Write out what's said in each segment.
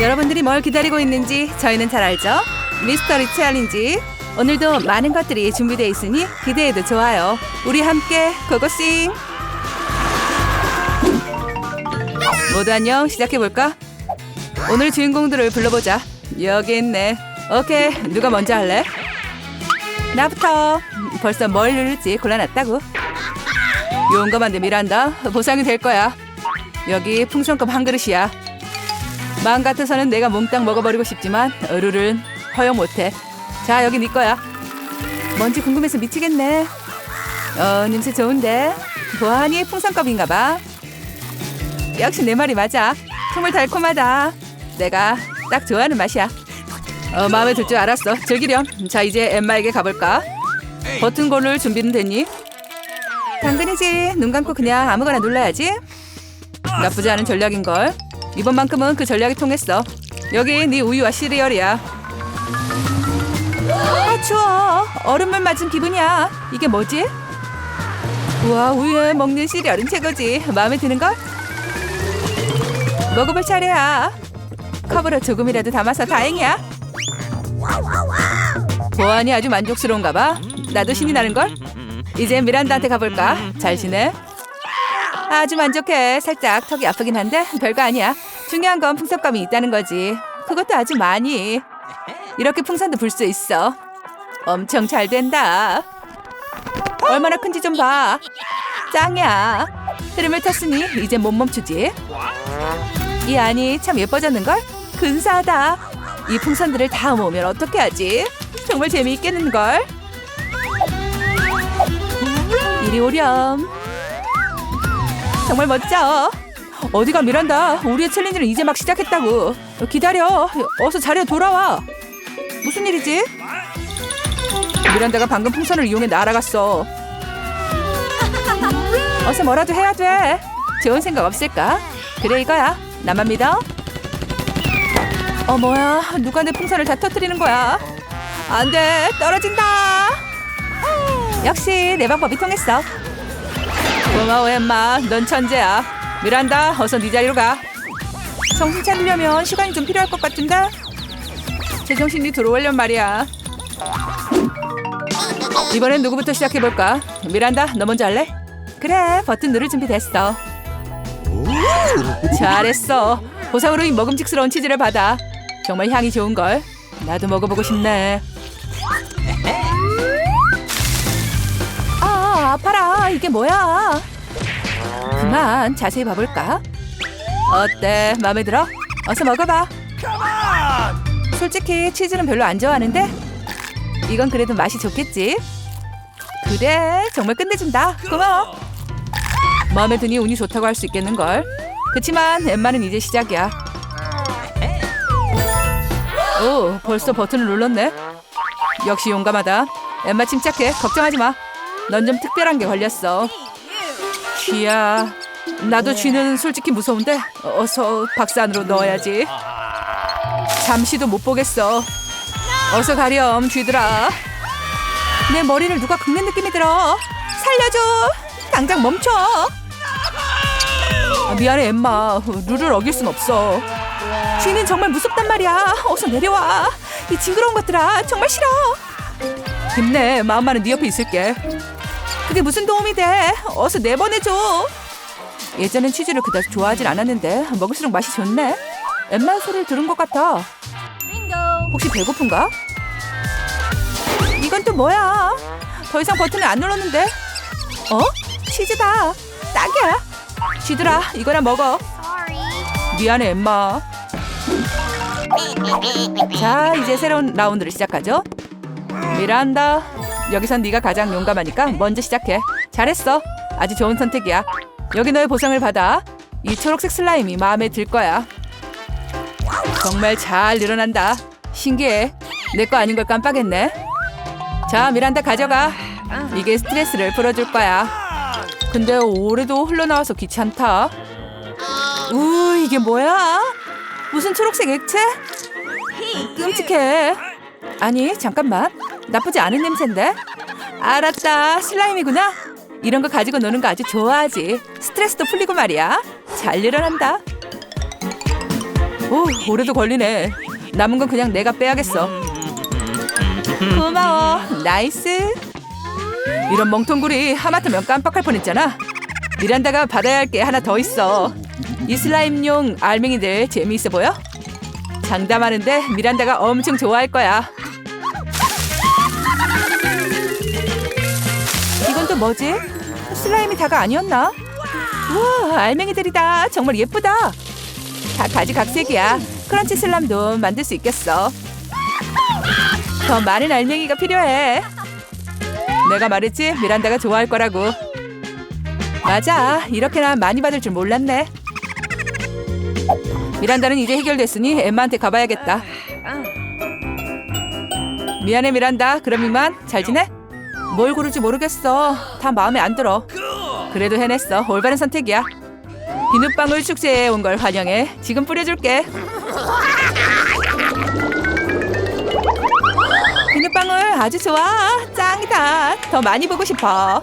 여러분들이 뭘 기다리고 있는지 저희는 잘 알죠? 미스터리 챌린지. 오늘도 많은 것들이 준비되어 있으니 기대해도 좋아요. 우리 함께 고고싱! 모두 안녕 시작해볼까? 오늘 주인공들을 불러보자. 여기 있네. 오케이, 누가 먼저 할래? 나부터. 벌써 뭘 누를지 골라놨다고. 용감한데 미란다. 보상이 될 거야. 여기 풍선껌 한 그릇이야. 마음 같아서는 내가 몽땅 먹어버리고 싶지만 어룰은 허용 못해. 자 여기 네 거야. 뭔지 궁금해서 미치겠네. 어 냄새 좋은데. 보아하니 풍선껌인가 봐. 역시 내 말이 맞아. 정말 달콤하다. 내가 딱 좋아하는 맛이야. 어 마음에 들 줄 알았어. 즐기렴. 자 이제 엠마에게 가볼까? 버튼 고를 준비는 됐니? 당근이지. 눈 감고 그냥 아무거나 눌러야지. 나쁘지 않은 전략인걸. 이번만큼은 그 전략이 통했어. 여기 네 우유와 시리얼이야. 아 추워. 얼음물 맞은 기분이야. 이게 뭐지? 우와 우유에 먹는 시리얼은 최고지. 마음에 드는 걸? 먹어볼 차례야. 컵으로 조금이라도 담아서 다행이야. 보안이 아주 만족스러운가 봐. 나도 신이 나는 걸? 이제 미란다한테 가볼까? 잘 지내? 아주 만족해. 살짝 턱이 아프긴 한데 별거 아니야. 중요한 건 풍선감이 있다는 거지. 그것도 아주 많이. 이렇게 풍선도 불 수 있어. 엄청 잘 된다. 얼마나 큰지 좀 봐. 짱이야. 흐름을 탔으니 이제 못 멈추지. 이 안이 참 예뻐졌는걸? 근사하다. 이 풍선들을 다 모으면 어떻게 하지? 정말 재미있겠는걸? 이리 오렴. 정말 멋져. 어디가 미란다. 우리의 챌린지는 이제 막 시작했다고. 기다려. 어서 자리에 돌아와. 무슨 일이지? 미란다가 방금 풍선을 이용해 날아갔어. 어서 뭐라도 해야 돼. 좋은 생각 없을까? 그래 이거야. 나만 믿어. 어 뭐야? 누가 내 풍선을 다 터뜨리는 거야? 안 돼. 떨어진다. 역시 내 방법이 통했어. 고마워 엠마 넌 천재야 미란다 어서 네 자리로 가. 정신 차리려면 시간이 좀 필요할 것 같은데 제정신이 들어오려면 말이야. 이번엔 누구부터 시작해볼까? 미란다 너 먼저 할래? 그래 버튼 누를 준비 됐어. 잘했어. 보상으로 이 먹음직스러운 치즈를 받아. 정말 향이 좋은걸. 나도 먹어보고 싶네. 아, 아파라. 이게 뭐야? 그만 자세히 봐볼까? 어때? 마음에 들어? 어서 먹어봐. 솔직히 치즈는 별로 안 좋아하는데 이건 그래도 맛이 좋겠지? 그래, 정말 끝내준다. 고마워. 마음에 드니 운이 좋다고 할 수 있겠는 걸. 그치만 엠마는 이제 시작이야. 오, 벌써 버튼을 눌렀네. 역시 용감하다. 엠마 침착해. 걱정하지 마. 넌 좀 특별한 게 걸렸어. 쥐야. 나도 쥐는 솔직히 무서운데 어서 박스 안으로 넣어야지. 잠시도 못 보겠어. 어서 가렴 쥐들아. 내 머리를 누가 긁는 느낌이 들어. 살려줘. 당장 멈춰. 아, 미안해 엠마. 룰을 어길 순 없어. 쥐는 정말 무섭단 말이야. 어서 내려와. 이 징그러운 것들아 정말 싫어. 힘내. 마음만은 네 옆에 있을게. 그게 무슨 도움이 돼? 어서 내보내줘. 예전엔 치즈를 그다지 좋아하진 않았는데 먹을수록 맛이 좋네. 엠마 소리를 들은 것 같아. 혹시 배고픈가? 이건 또 뭐야? 더 이상 버튼을 안 눌렀는데. 어? 치즈다. 딱이야. 쥐들아, 이거나 먹어. 미안해, 엠마. 자, 이제 새로운 라운드를 시작하죠. 미란다. 여기선 네가 가장 용감하니까 먼저 시작해. 잘했어. 아주 좋은 선택이야. 여기 너의 보상을 받아. 이 초록색 슬라임이 마음에 들 거야. 정말 잘 늘어난다. 신기해. 내 거 아닌 걸 깜빡했네. 자, 미란다 가져가. 이게 스트레스를 풀어줄 거야. 근데 올해도 흘러나와서 귀찮다. 우, 이게 뭐야? 무슨 초록색 액체? 끔찍해. 아니, 잠깐만. 나쁘지 않은 냄새인데? 알았다. 슬라임이구나. 이런 거 가지고 노는 거 아주 좋아하지. 스트레스도 풀리고 말이야. 잘 일어난다. 오, 오래도 걸리네. 남은 건 그냥 내가 빼야겠어. 고마워. 나이스. 이런 멍텅구리 하마터면 깜빡할 뻔했잖아. 미란다가 받아야 할 게 하나 더 있어. 이 슬라임용 알맹이들 재미있어 보여? 장담하는데 미란다가 엄청 좋아할 거야. 이건 또 뭐지? 슬라임이 다가 아니었나? 우와, 알맹이들이다. 정말 예쁘다. 다 가지각색이야. 크런치 슬람도 만들 수 있겠어. 더 많은 알맹이가 필요해. 내가 말했지 미란다가 좋아할 거라고. 맞아. 이렇게나 많이 받을 줄 몰랐네. 미란다는 이제 해결됐으니 엠마한테 가봐야겠다. 미안해 미란다. 그럼 이만 잘 지내? 뭘 고를지 모르겠어. 다 마음에 안 들어. 그래도 해냈어. 올바른 선택이야. 비눗방울 축제에 온 걸 환영해. 지금 뿌려줄게. 비눗방울 아주 좋아. 짱이다. 더 많이 보고 싶어.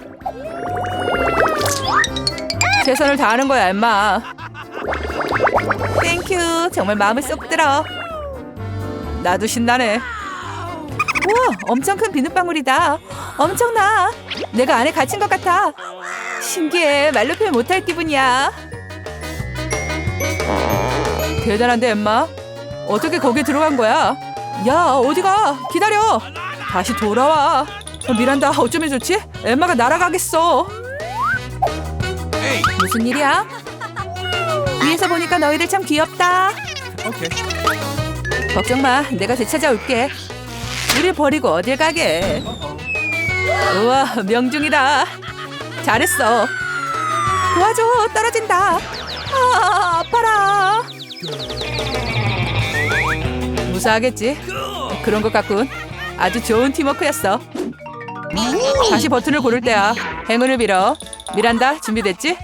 최선을 다하는 거야, 엄마. 땡큐. 정말 마음에 쏙 들어. 나도 신나네. 우와, 엄청 큰 비눗방울이다. 엄청나. 내가 안에 갇힌 것 같아. 신기해. 말로 표현 못할 기분이야. 대단한데, 엠마. 어떻게 거기 들어간 거야? 야, 어디가? 기다려. 다시 돌아와. 어, 미란다, 어쩌면 좋지? 엠마가 날아가겠어. 무슨 일이야? 위에서 보니까 너희들 참 귀엽다. 걱정 마, 내가 되찾아올게. 우리 버리고 어딜 가게? 우와, 명중이다. 잘했어. 도와줘, 떨어진다. 아, 아파라. 무사하겠지? 그런 것 같군. 아주 좋은 팀워크였어. 다시 버튼을 고를 때야. 행운을 빌어. 미란다, 준비됐지?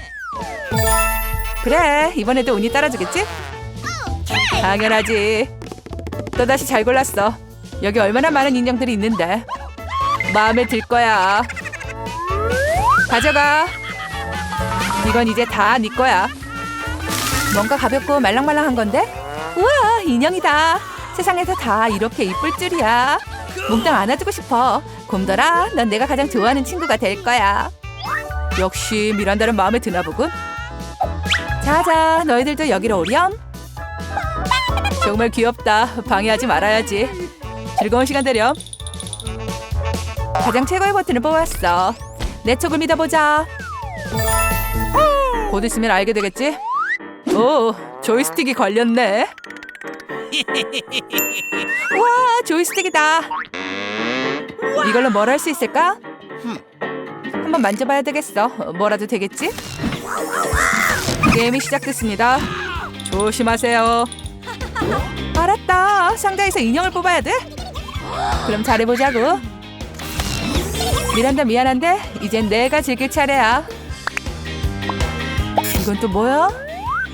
그래, 이번에도 운이 따라주겠지? 당연하지. 또다시 잘 골랐어. 여기 얼마나 많은 인형들이 있는데. 마음에 들 거야. 가져가. 이건 이제 다 네 거야. 뭔가 가볍고 말랑말랑한 건데? 우와, 인형이다. 세상에서 다 이렇게 이쁠 줄이야. 몽땅 안아주고 싶어. 곰돌아, 넌 내가 가장 좋아하는 친구가 될 거야. 역시 미란다는 마음에 드나 보군. 자자, 너희들도 여기로 오렴. 정말 귀엽다. 방해하지 말아야지. 즐거운 시간 되렴. 가장 최고의 버튼을 뽑았어. 내 촉을 믿어보자. 곧 있으면 알게 되겠지? 오, 조이스틱이 걸렸네. 와, 조이스틱이다. 이걸로 뭘 할 수 있을까? 한번 만져봐야 되겠어. 뭐라도 되겠지? 게임이 시작됐습니다. 조심하세요. 알았다. 상자에서 인형을 뽑아야 돼? 그럼 잘해보자고. 미란다 미안한데 이젠 내가 즐길 차례야. 이건 또 뭐야?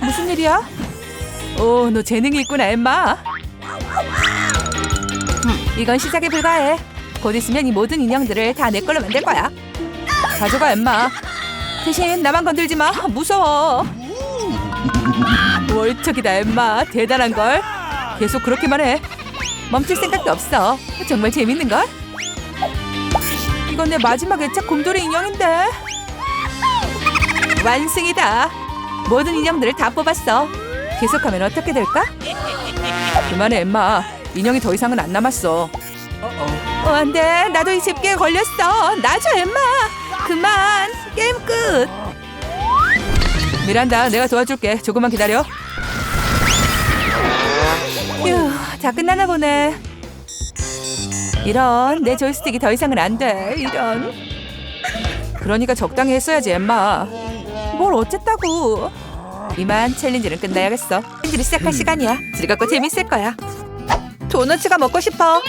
무슨 일이야? 오, 너 재능이 있구나, 엠마. 음, 이건 시작에 불과해. 곧 있으면 이 모든 인형들을 다 내 걸로 만들 거야. 가져가, 엠마. 대신 나만 건들지 마. 무서워. 월척이다, 엠마. 대단한 걸. 계속 그렇게만 해. 멈출 생각도 없어. 정말 재밌는 걸. 이건 내 마지막 애착 곰돌이 인형인데. 완승이다. 모든 인형들을 다 뽑았어. 계속하면 어떻게 될까? 그만해, 엠마. 인형이 더 이상은 안 남았어. 어, 안 돼. 나도 이 집게에 걸렸어. 놔줘, 엠마. 그만. 게임 끝. 미란다, 내가 도와줄게. 조금만 기다려. 다 끝나나 보네. 이런, 내 조이스틱이 더 이상은 안 돼. 이런. 그러니까 적당히 했어야지, 엠마. 뭘 어쨌다고. 이만 챌린지는 끝나야겠어. 챌린지를 시작할 시간이야. 즐겁고 재밌을 거야. 도너츠가 먹고 싶어.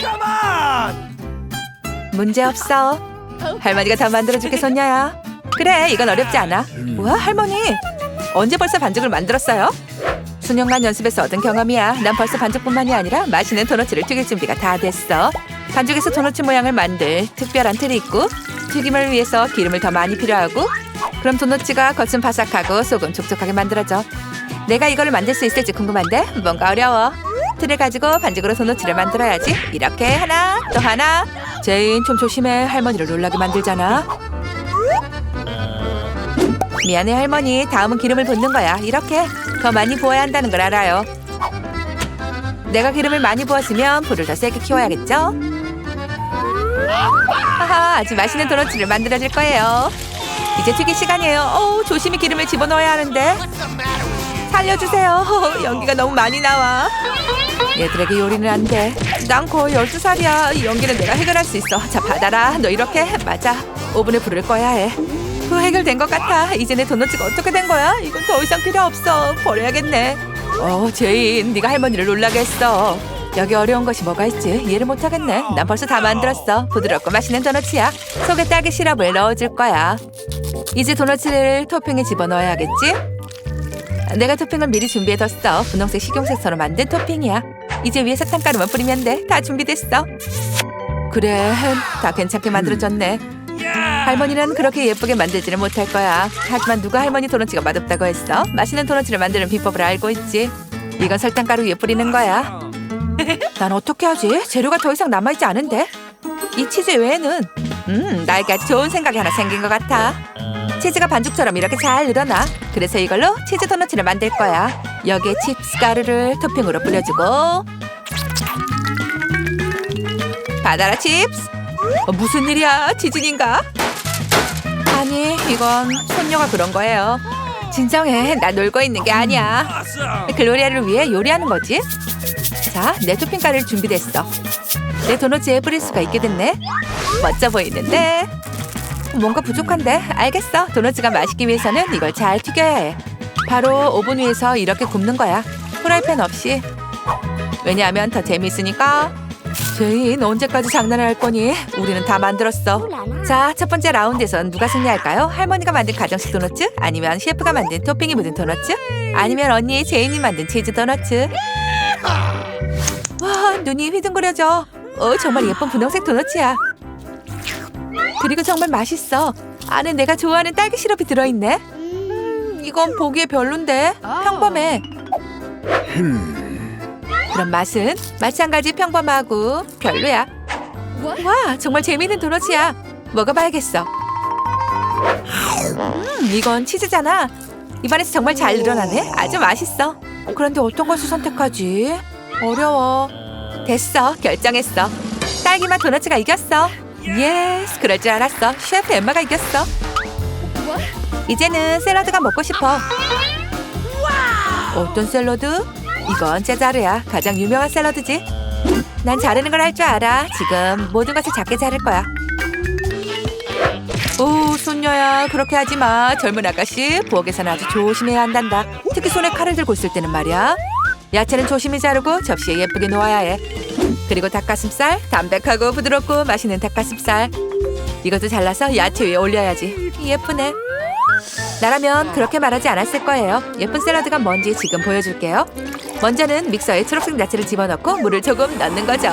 문제 없어. 할머니가 다 만들어줄게, 손녀야. 그래, 이건 어렵지 않아. 우와, 할머니. 언제 벌써 반죽을 만들었어요? 수년간 연습에서 얻은 경험이야. 난 벌써 반죽뿐만이 아니라 맛있는 도너츠를 튀길 준비가 다 됐어. 반죽에서 도너츠 모양을 만들 특별한 틀이 있고 튀김을 위해서 기름을 더 많이 필요하고 그럼 도너츠가 겉은 바삭하고 속은 촉촉하게 만들어져. 내가 이거를 만들 수 있을지 궁금한데 뭔가 어려워. 틀을 가지고 반죽으로 도너츠를 만들어야지. 이렇게 하나 또 하나. 제인 좀 조심해. 할머니를 놀라게 만들잖아. 미안해 할머니. 다음은 기름을 붓는 거야. 이렇게 더 많이 부어야 한다는 걸 알아요. 내가 기름을 많이 부었으면 불을 더 세게 키워야겠죠? 하하, 아주 맛있는 도너츠를 만들어줄 거예요. 이제 튀길 시간이에요. 어우, 조심히 기름을 집어넣어야 하는데. 살려주세요. 연기가 너무 많이 나와. 얘들에게 요리는 안 돼. 난 거의 12살이야. 이 연기는 내가 해결할 수 있어. 자, 받아라. 너 이렇게 해. 맞아. 오븐에 불을 꺼야 해. 그 해결된 것 같아. 이제 내 도너츠가 어떻게 된 거야? 이건 더 이상 필요 없어. 버려야겠네. 어, 제인, 네가 할머니를 놀라게 했어. 여기 어려운 것이 뭐가 있지? 이해를 못하겠네. 난 벌써 다 만들었어. 부드럽고 맛있는 도너츠야. 속에 딸기 시럽을 넣어줄 거야. 이제 도너츠를 토핑에 집어넣어야겠지? 내가 토핑을 미리 준비해뒀어. 분홍색 식용색소로 만든 토핑이야. 이제 위에 사탕가루만 뿌리면 돼. 다 준비됐어. 그래, 다 괜찮게 만들어졌네. 할머니는 그렇게 예쁘게 만들지는 못할 거야. 하지만 누가 할머니 도너츠가 맛없다고 했어? 맛있는 도너츠를 만드는 비법을 알고 있지. 이건 설탕가루 위에 뿌리는 거야. 난 어떻게 하지? 재료가 더 이상 남아있지 않은데? 이 치즈 외에는 음, 나에게 아주 좋은 생각이 하나 생긴 것 같아. 치즈가 반죽처럼 이렇게 잘 늘어나. 그래서 이걸로 치즈 도너츠를 만들 거야. 여기에 칩스 가루를 토핑으로 뿌려주고 받아라 칩스. 어, 무슨 일이야? 지진인가? 아니, 이건 손녀가 그런 거예요. 진정해. 나 놀고 있는 게 아니야. 글로리아를 위해 요리하는 거지. 자, 내 토핑 가루를 준비됐어. 내 도너츠에 뿌릴 수가 있게 됐네. 멋져 보이는데. 뭔가 부족한데? 알겠어. 도너츠가 맛있기 위해서는 이걸 잘 튀겨야 해. 바로 오븐 위에서 이렇게 굽는 거야. 프라이팬 없이. 왜냐하면 더 재미있으니까. 제인, 언제까지 장난을 할 거니? 우리는 다 만들었어. 자, 첫 번째 라운드에선 누가 승리할까요? 할머니가 만든 가정식 도너츠? 아니면 셰프가 만든 토핑이 묻은 도너츠? 아니면 언니 제인이 만든 치즈 도너츠? 와, 눈이 휘둥그려져. 어, 정말 예쁜 분홍색 도너츠야. 그리고 정말 맛있어. 안에 내가 좋아하는 딸기 시럽이 들어있네. 음, 이건 보기에 별론데 평범해. 그럼 맛은 마찬가지 평범하고 별로야. 와, 정말 재미있는 도넛이야. 먹어봐야겠어. 음, 이건 치즈잖아. 입안에서 정말 잘 늘어나네. 아주 맛있어. 그런데 어떤 것을 선택하지? 어려워. 됐어, 결정했어. 딸기맛 도넛가 이겼어. 예스, 그럴 줄 알았어. 셰프 엠마가 이겼어. 이제는 샐러드가 먹고 싶어. 어떤 샐러드? 이건 제자르야. 가장 유명한 샐러드지. 난 자르는 걸 할 줄 알아. 지금 모든 것을 작게 자를 거야. 오, 손녀야. 그렇게 하지 마. 젊은 아가씨, 부엌에서는 아주 조심해야 한단다. 특히 손에 칼을 들고 있을 때는 말이야. 야채는 조심히 자르고 접시에 예쁘게 놓아야 해. 그리고 닭가슴살, 담백하고 부드럽고 맛있는 닭가슴살. 이것도 잘라서 야채 위에 올려야지. 예쁘네. 나라면 그렇게 말하지 않았을 거예요. 예쁜 샐러드가 뭔지 지금 보여줄게요. 먼저는 믹서에 초록색 야채를 집어넣고 물을 조금 넣는 거죠.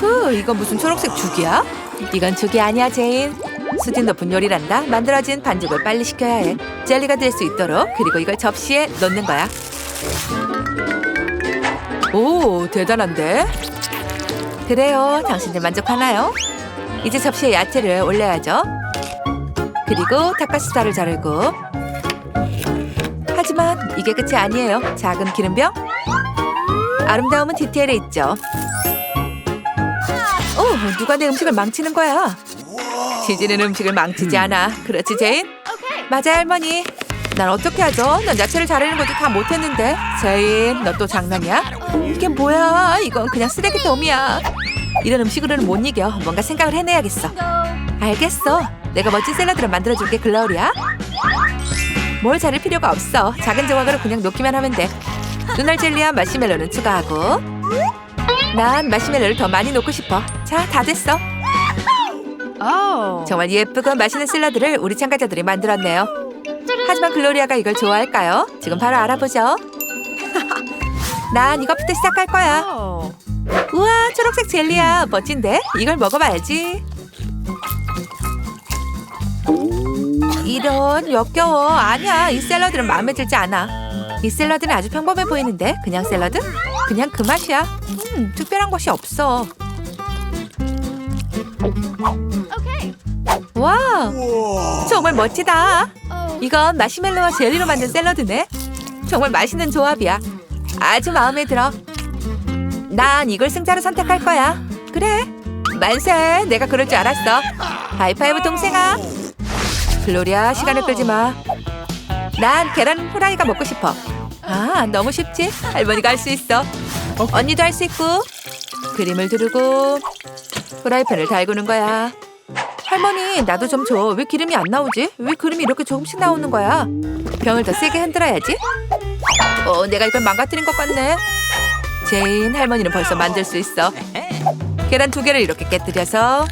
후, 이건 무슨 초록색 죽이야? 이건 죽이 아니야, 제인. 수준 높은 요리란다. 만들어진 반죽을 빨리 식혀야 해. 젤리가 될 수 있도록 그리고 이걸 접시에 넣는 거야. 오, 대단한데? 그래요. 당신들 만족하나요? 이제 접시에 야채를 올려야죠. 그리고 닭가슴살을 자르고 하지만 이게 끝이 아니에요. 작은 기름병. 아름다움은 디테일에 있죠. 오, 누가 내 음식을 망치는 거야? 지지는 음식을 망치지 않아. 그렇지, 제인? 맞아, 할머니. 난 어떻게 하죠? 난 야채를 자르는 것도 다 못했는데. 제인, 너 또 장난이야? 이게 뭐야? 이건 그냥 쓰레기통이야. 이런 음식으로는 못 이겨. 뭔가 생각을 해내야겠어. 알겠어. 내가 멋진 샐러드를 만들어줄게, 글로리야. 뭘 자를 필요가 없어. 작은 조각으로 그냥 놓기만 하면 돼. 눈알 젤리와 마시멜로는 추가하고. 난 마시멜로를 더 많이 넣고 싶어. 자, 다 됐어. 정말 예쁘고 맛있는 샐러드를 우리 참가자들이 만들었네요. 하지만 글로리아가 이걸 좋아할까요? 지금 바로 알아보죠. 난 이것부터 시작할 거야. 우와, 초록색 젤리야. 멋진데? 이걸 먹어봐야지. 이런 역겨워. 아니야. 이 샐러드는 마음에 들지 않아. 이 샐러드는 아주 평범해 보이는데 그냥 샐러드? 그냥 그 맛이야. 음, 특별한 것이 없어. 와, 정말 멋지다. 이건 마시멜로와 젤리로 만든 샐러드네. 정말 맛있는 조합이야. 아주 마음에 들어. 난 이걸 승자로 선택할 거야. 그래. 만세. 내가 그럴 줄 알았어. 하이파이브 동생아. 글로리아 시간을 끌지 마. 난 계란 후라이가 먹고 싶어. 아, 너무 쉽지? 할머니가 할 수 있어. 언니도 할 수 있고. 그림을 두르고 후라이팬을 달구는 거야. 할머니, 나도 좀 줘. 왜 기름이 안 나오지? 왜 그림이 이렇게 조금씩 나오는 거야? 병을 더 세게 흔들어야지. 어, 내가 이걸 망가뜨린 것 같네. 제인, 할머니는 벌써 만들 수 있어. 계란 두 개를 이렇게 깨뜨려서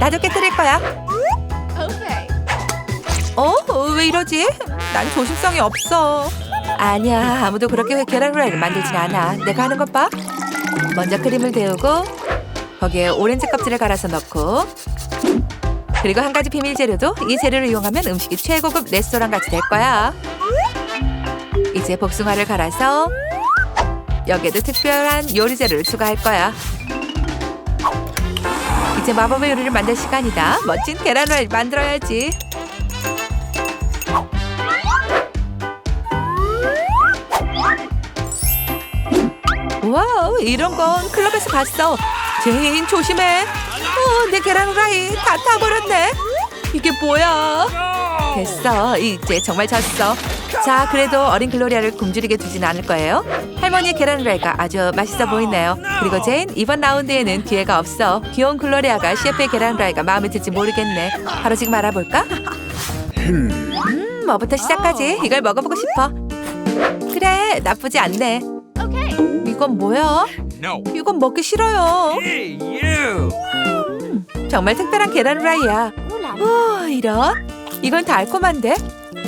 나도 깨뜨릴 거야. 어? 왜 이러지? 난 조심성이 없어. 아니야, 아무도 그렇게 계란 후라이를 만들진 않아. 내가 하는 것 봐. 먼저 크림을 데우고 거기에 오렌지 껍질을 갈아서 넣고 그리고 한 가지 비밀 재료도 이 재료를 이용하면 음식이 최고급 레스토랑 같이 될 거야. 이제 복숭아를 갈아서 여기에도 특별한 요리 재료를 추가할 거야. 이제 마법의 요리를 만들 시간이다. 멋진 계란 후라이를 만들어야지. 와우, 이런 건 클럽에서 봤어. 제인 조심해. 어, 내 계란 후라이 다 타버렸네. 이게 뭐야? 됐어. 이제 정말 졌어. 자, 그래도 어린 글로리아를 굶주리게 두진 않을 거예요. 할머니의 계란 후라이가 아주 맛있어 보이네요. 그리고 제인, 이번 라운드에는 기회가 없어. 귀여운 글로리아가 셰프의 계란 후라이가 마음에 들지 모르겠네. 바로 지금 알아볼까? 음, 뭐부터 시작하지? 이걸 먹어보고 싶어. 그래, 나쁘지 않네. 이건 뭐야? 이건 먹기 싫어요. You! 정말 특별한 계란 후라이야. 오, 이런? 이건 달콤한데?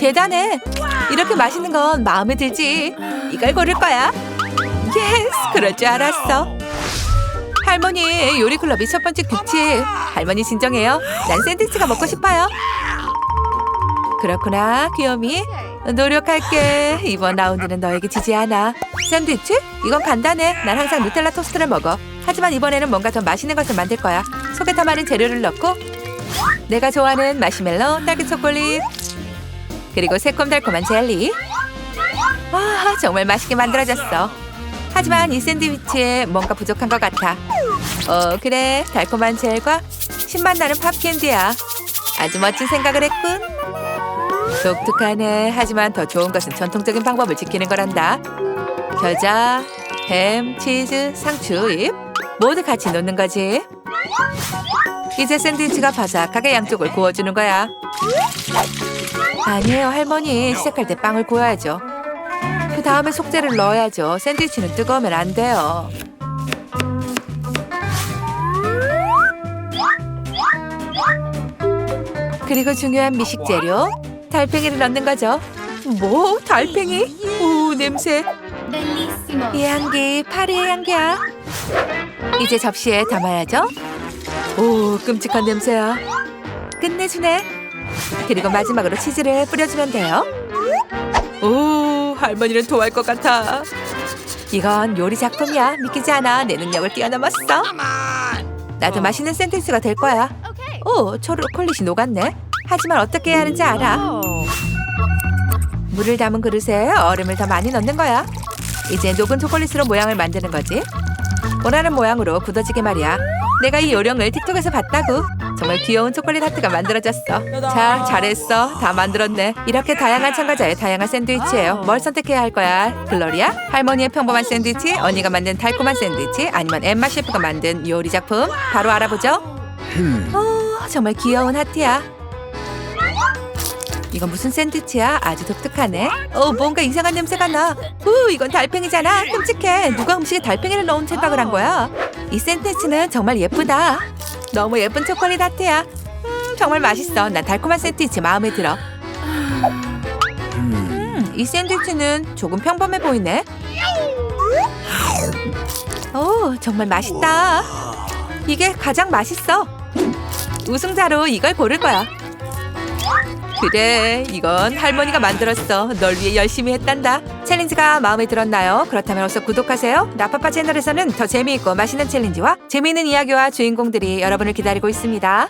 대단해. 이렇게 맛있는 건 마음에 들지. 이걸 고를 거야. 예스, 그럴 줄 알았어. 할머니, 요리 클럽이 첫 번째 규칙. 할머니 진정해요. 난 샌드위치가 먹고 싶어요. 그렇구나, 귀요미. 노력할게. 이번 라운드는 너에게 지지 않아. 샌드위치? 이건 간단해. 난 항상 누텔라 토스트를 먹어. 하지만 이번에는 뭔가 더 맛있는 것을 만들 거야. 속에 더 많은 재료를 넣고 내가 좋아하는 마시멜로, 딸기 초콜릿 그리고 새콤달콤한 젤리. 와, 정말 맛있게 만들어졌어. 하지만 이 샌드위치에 뭔가 부족한 것 같아. 어, 그래. 달콤한 젤과 신맛 나는 팝캔디야. 아주 멋진 생각을 했군. 독특하네. 하지만 더 좋은 것은 전통적인 방법을 지키는 거란다. 겨자, 햄, 치즈, 상추, 잎 모두 같이 넣는 거지. 이제 샌드위치가 바삭하게 양쪽을 구워주는 거야. 아니에요, 할머니. 시작할 때 빵을 구워야죠. 그 다음에 속재를 넣어야죠. 샌드위치는 뜨거우면 안 돼요. 그리고 중요한 미식 재료 달팽이를 넣는 거죠. 뭐 달팽이? 오 냄새. 이 향기 파리의 향기야. 이제 접시에 담아야죠. 오 끔찍한 냄새야. 끝내주네. 그리고 마지막으로 치즈를 뿌려주면 돼요. 오 할머니는 토할 것 같아. 이건 요리 작품이야. 믿기지 않아. 내 능력을 뛰어넘었어. 나도 맛있는 샌드위치가 될 거야. 오 초콜릿이 녹았네. 하지만 어떻게 해야 하는지 알아. 물을 담은 그릇에 얼음을 더 많이 넣는 거야. 이제 녹은 초콜릿으로 모양을 만드는 거지. 원하는 모양으로 굳어지게 말이야. 내가 이 요령을 틱톡에서 봤다고. 정말 귀여운 초콜릿 하트가 만들어졌어. 자, 잘했어. 다 만들었네. 이렇게 다양한 참가자의 다양한 샌드위치예요. 뭘 선택해야 할 거야? 글로리아? 할머니의 평범한 샌드위치? 언니가 만든 달콤한 샌드위치? 아니면 엠마 셰프가 만든 요리 작품? 바로 알아보죠. 어, 정말 귀여운 하트야. 이건 무슨 샌드위치야? 아주 독특하네. 어, 뭔가 이상한 냄새가 나. 후, 이건 달팽이잖아. 끔찍해. 누가 음식에 달팽이를 넣은 생각을 한 거야? 이 샌드위치는 정말 예쁘다. 너무 예쁜 초콜릿 하트야. 음, 정말 맛있어. 난 달콤한 샌드위치 마음에 들어. 음, 이 샌드위치는 조금 평범해 보이네. 오, 정말 맛있다. 이게 가장 맛있어. 우승자로 이걸 고를 거야. 그래, 이건 할머니가 만들었어. 널 위해 열심히 했단다. 챌린지가 마음에 들었나요? 그렇다면 어서 구독하세요. 라파파 채널에서는 더 재미있고 맛있는 챌린지와 재미있는 이야기와 주인공들이 여러분을 기다리고 있습니다.